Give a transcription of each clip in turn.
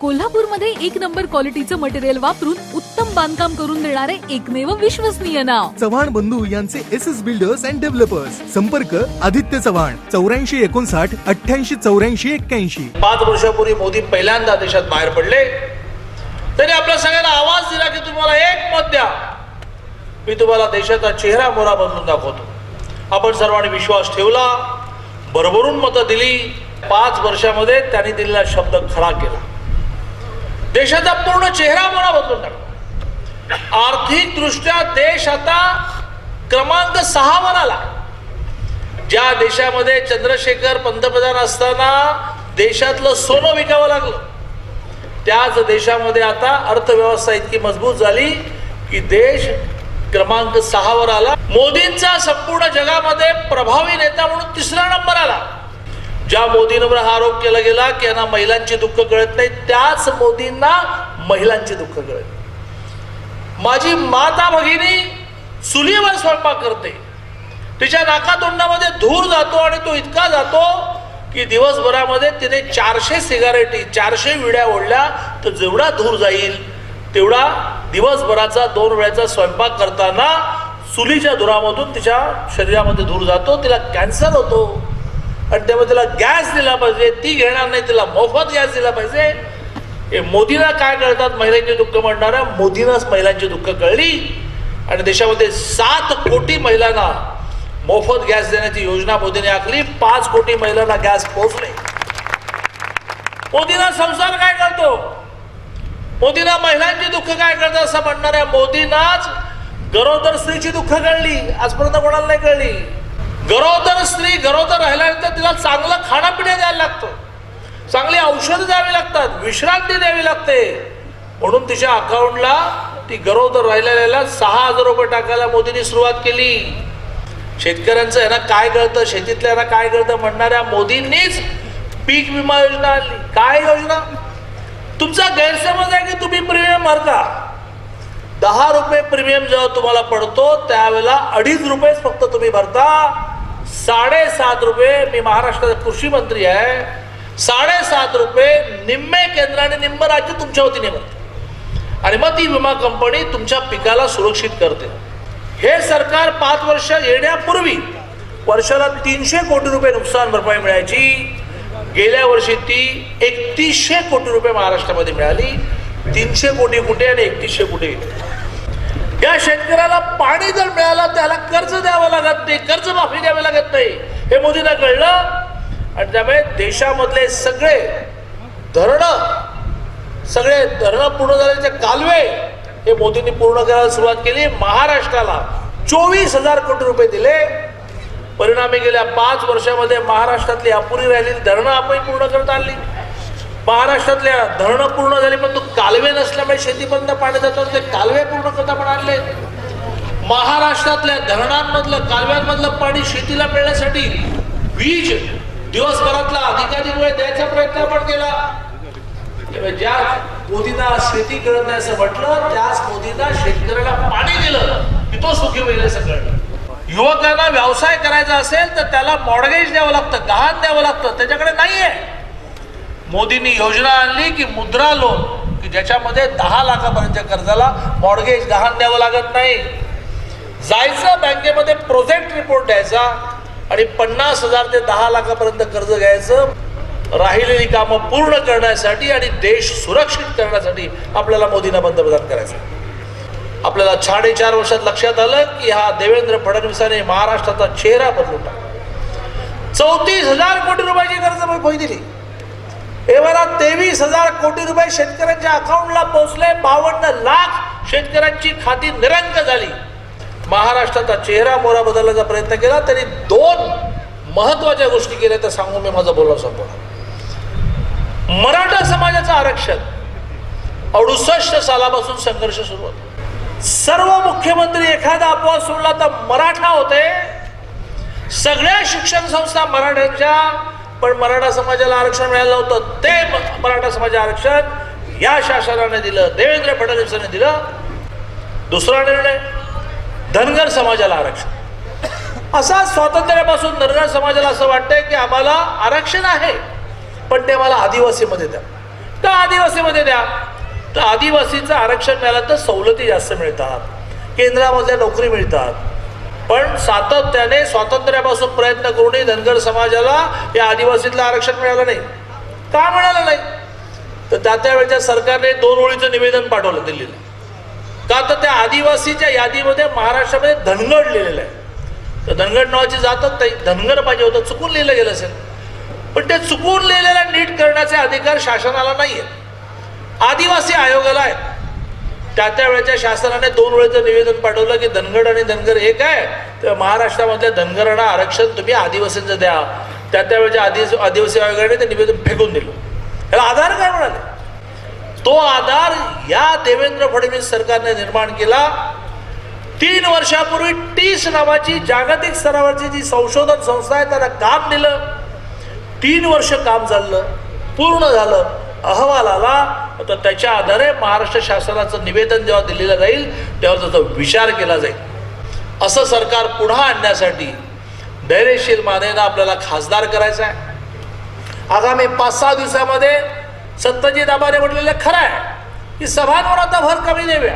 कोल्हापूरमध्ये एक नंबर क्वालिटीचं मटेरियल वापरून उत्तम बांधकाम करून देणारे एकमेव विश्वसनीय नाव. चव्हाण बंधू यांचे S S builders and developers संपर्क आदित्य चव्हाण चौऱ्याऐंशी एकोणसाठ अठ्ठ्याऐंशी चौऱ्याऐंशी एक्क्याऐंशी. पाच वर्षापूर्वी मोदी पहिल्यांदा देशात बाहेर पडले. त्यांनी आपल्या सगळ्यांना आवाज दिला की तुम्हाला एक मत द्या. मी तुम्हाला देशाचा चेहरा मोरा बदलून दाखवतो. आपण सर्वांनी विश्वास ठेवला भरभरून मतं दिली. पाच वर्षामध्ये त्यांनी दिलेला शब्द खरा केला. देशाचा पूर्ण चेहरा मला बदलून टाकला आर्थिक दृष्ट्या देश आता क्रमांक सहावर आला ज्या देशामध्ये चंद्रशेखर पंतप्रधान असताना देशातलं सोनं विकावं लागलं त्याच देशामध्ये आता अर्थव्यवस्था इतकी मजबूत झाली की देश क्रमांक सहावर आला. मोदींचा संपूर्ण जगामध्ये प्रभावी नेता म्हणून तिसरा नंबर आला. ज्या मोदींवर हा आरोप केला गेला की यांना महिलांची दुःख कळत नाही त्याच मोदींना महिलांची दुःख कळत माझी माता भगिनी चुलीवर स्वयंपाक करते. तिच्या नाकातोंडामध्ये धूर जातो आणि तो इतका जातो की दिवसभरामध्ये तिने चारशे सिगारेटी चारशे विड्या ओढल्या तर जेवढा धूर जाईल तेवढा दिवसभराचा दोन वेळेचा स्वयंपाक करताना चुलीच्या धुरामधून तिच्या शरीरामध्ये धूर जातो तिला कॅन्सर होतो. आणि त्यामुळे तिला गॅस दिला पाहिजे ती घेणार नाही तिला मोफत गॅस दिला पाहिजे. हे मोदीला काय कळतात? महिलांची दुःख म्हणणाऱ्या मोदीनंच महिलांची दुःख कळली. आणि देशामध्ये सात कोटी महिलांना मोफत गॅस देण्याची योजना मोदीने आखली. पाच कोटी महिलांना गॅस पोहोचले. मोदीना संसार काय करतो? मोदीना महिलांची दुःख काय करतात असं म्हणणाऱ्या मोदींनाच गरोदर स्त्रीची दुःख कळली. आजपर्यंत कोणाला नाही कळली. गरोदर स्त्री गरोदर राहिल्यानंतर तिला चांगलं खाणंपिणं द्यायला लागतं. चांगली औषधं द्यावी लागतात विश्रांती द्यावी लागते. म्हणून तिच्या अकाउंटला ती गरोदर राहिलेल्या सहा हजार रुपये टाकायला मोदींनी सुरुवात केली. शेतकऱ्यांचं यांना काय कळतं शेतीतल्या यांना काय कळतं म्हणणाऱ्या मोदींनीच पीक विमा योजना आणली. काय योजना? तुमचा गैरसमज आहे की तुम्ही प्रीमियम भरता? दहा रुपये प्रीमियम जेव्हा तुम्हाला पडतो त्यावेळेला अडीच रुपयेच फक्त तुम्ही भरता. साडेसात रुपये मी महाराष्ट्राचा कृषी मंत्री आहे. साडेसात रुपये निम्मे केंद्र आणि निम्म राज्य तुमच्या वतीने भरते. आणि मग ती विमा कंपनी तुमच्या पिकाला सुरक्षित करते. हे सरकार पाच वर्ष येण्यापूर्वी वर्षाला तीनशे कोटी रुपये नुकसान भरपाई मिळायची. गेल्या वर्षी ती एकतीसशे कोटी रुपये महाराष्ट्रामध्ये मिळाली. तीनशे कोटी कुठे आणि एकतीसशे कुठे? या शेतकऱ्याला पाणी जर मिळालं त्याला कर्ज द्यावं लागत नाही कर्जमाफी द्यावी लागत नाही. हे मोदींना कळलं? आणि त्यामुळे देशामधले सगळे धरणं सगळे धरणं पूर्ण झाल्याचे कालवे हे मोदींनी पूर्ण करायला सुरुवात केली. महाराष्ट्राला चोवीस हजार कोटी रुपये दिले. परिणामी गेल्या पाच वर्षामध्ये महाराष्ट्रातली अपुरी राहिलेली धरणं आपण पूर्ण करत आणली. महाराष्ट्रातल्या धरणं पूर्ण झाली पण तो कालवे नसल्यामुळे शेतीपर्यंत पाणी जातात ते कालवे पूर्ण करता पण आणले. महाराष्ट्रातल्या धरणांमधलं कालव्यांमधलं पाणी शेतीला मिळण्यासाठी वीज दिवसभरातला अधिकाधिक वेळ द्यायचा प्रयत्न पण केला. ज्या मोदींना शेती करत नाही असं म्हटलं त्याच मोदींना शेतकऱ्याला पाणी दिलं. की तो सुखी होईल असं कळलं. युवकांना व्यवसाय करायचा असेल तर त्याला मॉडगेज द्यावं लागतं गहाण द्यावं लागतं. त्याच्याकडे नाहीये. मोदींनी योजना आणली की मुद्रा लोन की ज्याच्यामध्ये दहा लाखापर्यंत कर्जाला मॉडगेज गहाण द्यावं लागत नाही. जायचं बँकेमध्ये प्रोजेक्ट रिपोर्ट द्यायचा आणि पन्नास हजार ते दहा लाखापर्यंत कर्ज घ्यायचं राहिलेली कामं पूर्ण करण्यासाठी आणि देश सुरक्षित करण्यासाठी आपल्याला मोदींना पंतप्रधान करायचं. आपल्याला साडेचार वर्षात लक्षात आलं की हा देवेंद्र फडणवीसाने महाराष्ट्राचा चेहरा बदलून टाकला चौतीस हजार कोटी रुपयाची कर्ज दिली? एवढा तेवीस हजार कोटी रुपये शेतकऱ्यांच्या अकाउंटला पोहोचले. बावन्न लाख शेतकऱ्यांची खाती निरंक झाली. महाराष्ट्राचा चेहरा मोरा बदलण्याचा प्रयत्न केला त्यांनी दोन महत्त्वाच्या गोष्टी केल्या त्या सांगून मी माझं बोलावं संपवणार मराठा समाजाचं आरक्षण. अडुसष्ट सालापासून संघर्ष सुरू होता. सर्व मुख्यमंत्री एखादा अपवाद सोडला तर मराठा होते. सगळ्या शिक्षण संस्था मराठ्यांच्या पण मराठा समाजाला आरक्षण मिळालं होतं ते मराठा समाज आरक्षण या शासनाने दिलं देवेंद्र फडणवीसांनी दिलं. दुसरा निर्णय धनगर समाजाला आरक्षण. असा स्वातंत्र्यापासून धनगर समाजाला असं वाटतंय की आम्हाला आरक्षण आहे पण ते मला आदिवासीमध्ये द्या. तर आदिवासीमध्ये द्या? तर आदिवासीचं आरक्षण मिळालं तर सवलती जास्त मिळतात केंद्रामधल्या नोकरी मिळतात पण सातत्याने स्वातंत्र्यापासून प्रयत्न करूनही धनगर समाजाला या आदिवासीतलं आरक्षण मिळालं नाही. का मिळालं नाही? तर त्या त्यावेळच्या सरकारने दोन ओळीचं निवेदन पाठवलं दिल्लीला. का तर त्या आदिवासीच्या यादीमध्ये महाराष्ट्रामध्ये धनगड लिहिलेलं आहे. तर धनगड नावाची जातच नाही धनगर पाहिजे होतं चुकून लिहिलं गेलं असेल. पण ते चुकून लिहिलेलं नीट करण्याचे अधिकार शासनाला नाही आहेत आदिवासी आयोगाला आहेत त्या त्यावेळेच्या शासनाने दोन वेळेचं निवेदन पाठवलं की धनगड आणि धनगर हे काय तर महाराष्ट्रामधल्या धनगरांना आरक्षण तुम्ही आदिवासींचं द्या. त्या त्या आदिवासी आदिवासी आयोगाने ते निवेदन फेकून दिलं. त्याला आधार काय म्हणाले? तो आधार या देवेंद्र फडणवीस सरकारने निर्माण केला. तीन वर्षापूर्वी टीस नावाची जागतिक स्तरावरची जी संशोधन संस्था आहे त्याला काम दिलं. तीन वर्ष काम चाललं पूर्ण झालं अहवाल आला. तर त्याच्या आधारे महाराष्ट्र शासनाचं निवेदन जेव्हा दिलेलं जाईल तेव्हा त्याचा विचार केला जाईल. असं सरकार पुन्हा आणण्यासाठी धैर्यशील मानेनं आपल्याला खासदार करायचं आहे. आगामी पाच सहा दिवसामध्ये सत्यजित आबाने म्हटलेलं खरं आहे की सभांवर आता भर कमी देऊया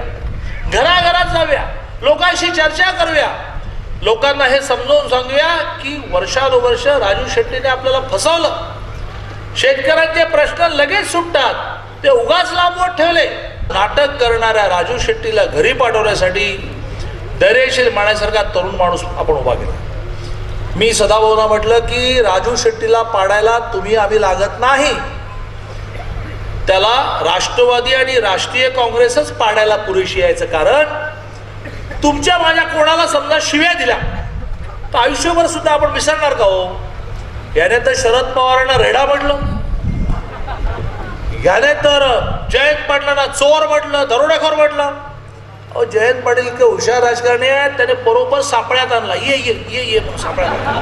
घराघरात जाऊया लोकांशी चर्चा करूया. लोकांना हे समजावून सांगूया की वर्षानुवर्ष राजू शेट्टीने आपल्याला फसवलं. शेतकऱ्यांचे प्रश्न लगेच सुटतात. ते उगाच लांबवत ठेवले. नाटक करणाऱ्या राजू शेट्टीला घरी पाठवण्यासाठी धैर्यशील माण्यासारखा तरुण माणूस आपण उभा केला. मी सदाभाऊना म्हटलं की राजू शेट्टीला पाडायला तुम्ही आम्ही लागत नाही. त्याला राष्ट्रवादी आणि राष्ट्रीय काँग्रेसच पाडायला पुरेशी यायचं कारण तुमच्या माझ्या कोणाला समजा शिव्या दिल्या तर आयुष्यभर सुद्धा आपण विसरणार का हो? याने तर शरद पवारांना रेडा म्हटलं. याने तर जयंत पाटलांना चोर म्हटलं दरोडेखोर म्हटलं. अहो जयंत पाटील इतके हुशार राजकारणी आहेत त्याने बरोबर सापळ्यात आणला. ये ये ये ये सापळ्यात आणला.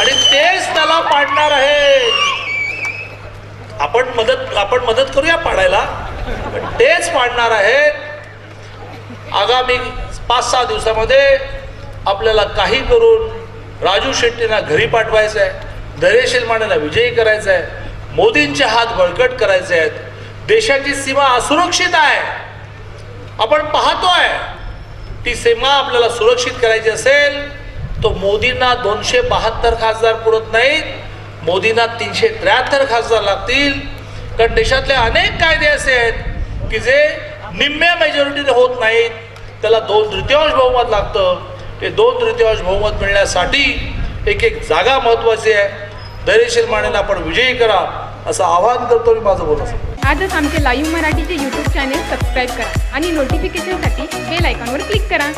आणि तेच त्याला पाडणार आहे आपण मदत आपण मदत करूया पाडायला पण तेच पाडणार आहेत. आगामी पाच सहा दिवसामध्ये आपल्याला काही करून राजू शेट्टींना घरी पाठवायचं आहे धैर्यशील मानेला विजयी करायचं आहे मोदींचे हात बळकट करायचे आहेत. देशाची सीमा असुरक्षित आहे. आपण पाहतोय ती सीमा आपल्याला सुरक्षित करायची असेल तो मोदींना दोनशे बहात्तर खासदार पुरत नाहीत मोदींना तीनशे त्र्याहत्तर खासदार लागतील. कारण देशातले अनेक कायदे असे आहेत की जे निम्म्या मेजॉरिटीने होत नाहीत. त्याला दोन तृतीयांश बहुमत लागतं. ते दोन तृतीयांश बहुमत मिळण्यासाठी एक एक जागा महत्त्वाची आहे. धैर्यशील मानेला आपण विजयी करा. असं आवाहन करतो मी माझं बोलत आजच आमचे लाईव्ह मराठीचे यूट्यूब चॅनेल सबस्क्राईब करा आणि नोटिफिकेशनसाठी बेल आयकॉनवर क्लिक करा.